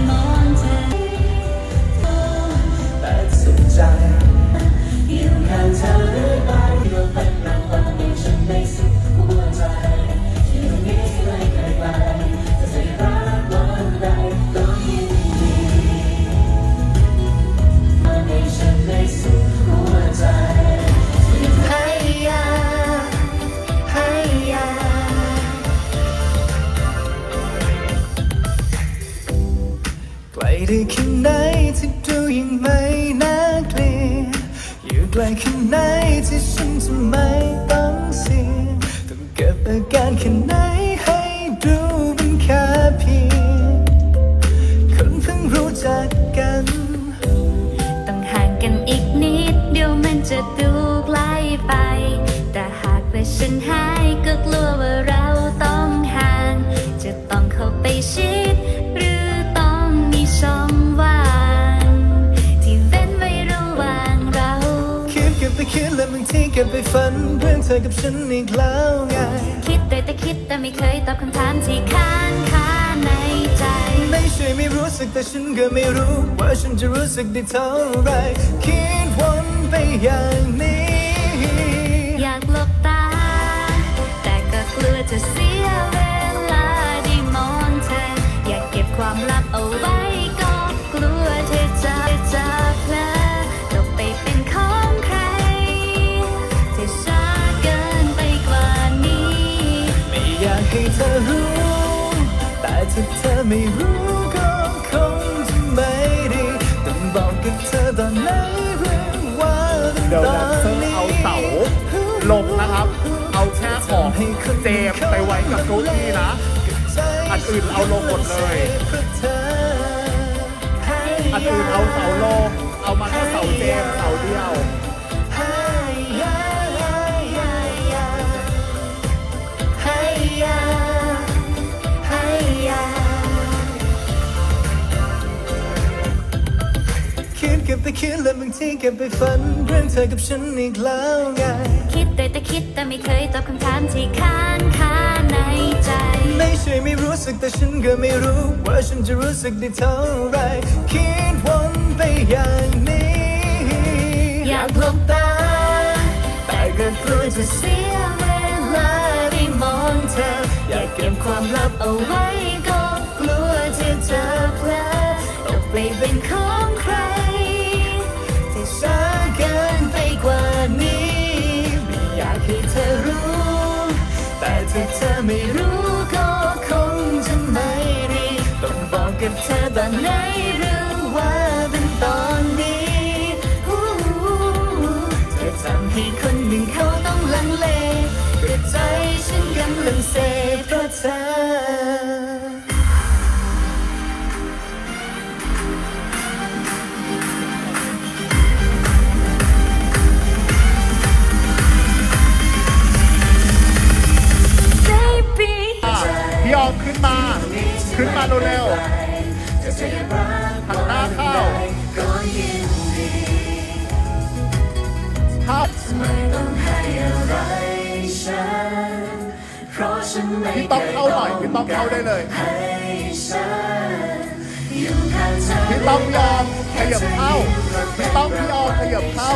น ลได้แค่ไหนที่ดูยังไม่น่าเกลียดอยู่ไกลแค่ไหนที่ฉันจะไม่ต้องเสียต้องเก็บอาการแค่ไหนให้ดูเป็นแค่เพียงคนเพิ่งรู้จักกัน ต้องห่างกันอีกนิด เดี๋ยวมันจะดู ก็บไปฝันเรื่องเธอกับฉันอีกแล้วไง คิดแต่แต่คิดแต่ไม่เคยตอบคำถามที่ค้างคาในใจ ไม่ใช่ไม่รู้สึกแต่ฉันก็ไม่รู้ ว่าฉันจะรู้สึกได้เท่าไหรคิดวนไปอย่างนี้ อยากให้เธอรู้ แต่ถ้าเธอไม่รู้ก็คงจะไม่ดีต้องบอกกับเธอตอนไหนเรื่อว่าเดี๋ยวตอแดนนเซอนี้เอาเสาลงนะครับ เอาแค่ของเจมส์ไปไว้กับเก้าอี้นะ อันอื่นเอาลงหมดเลย อันอื่นเอาเสาลง เอามาแค่เสาเจมส์เสาเดียว ก็บไปคิดและบางทีเก็บไปฝันเรื่องเธอกับฉันอีกแล้วไง คิดแต่แต่คิดแต่ไม่เคยตอบคำถามที่ค้างคาในใจ ไม่ใช่ไม่รู้สึกแต่ฉันก็ไม่รู้ ว่าฉันจะรู้สึกได้เท่าไหรคิดวนไปอย่างนี้ อยากหลบตา แต่ก็กลัวจะเสียเวลาได้มองเธอ อยากเก็บความลับเอาไว้ ถ้าเธอไม่รู้ก็คงจะไม่ดีต้องบอกกับเธอตอนไหนห ขึ้นมาขึ้นมาเร็วๆหันหน้าเข้าครับไม่ต้องให้อะไรฉันเพราะฉันไม่พี่ต้องเข้าหน่อยพี่ต้องเข้าได้เลยพี่ต้องยอมขยับเข้าพี่ต้องพี่ออมขยับเข้า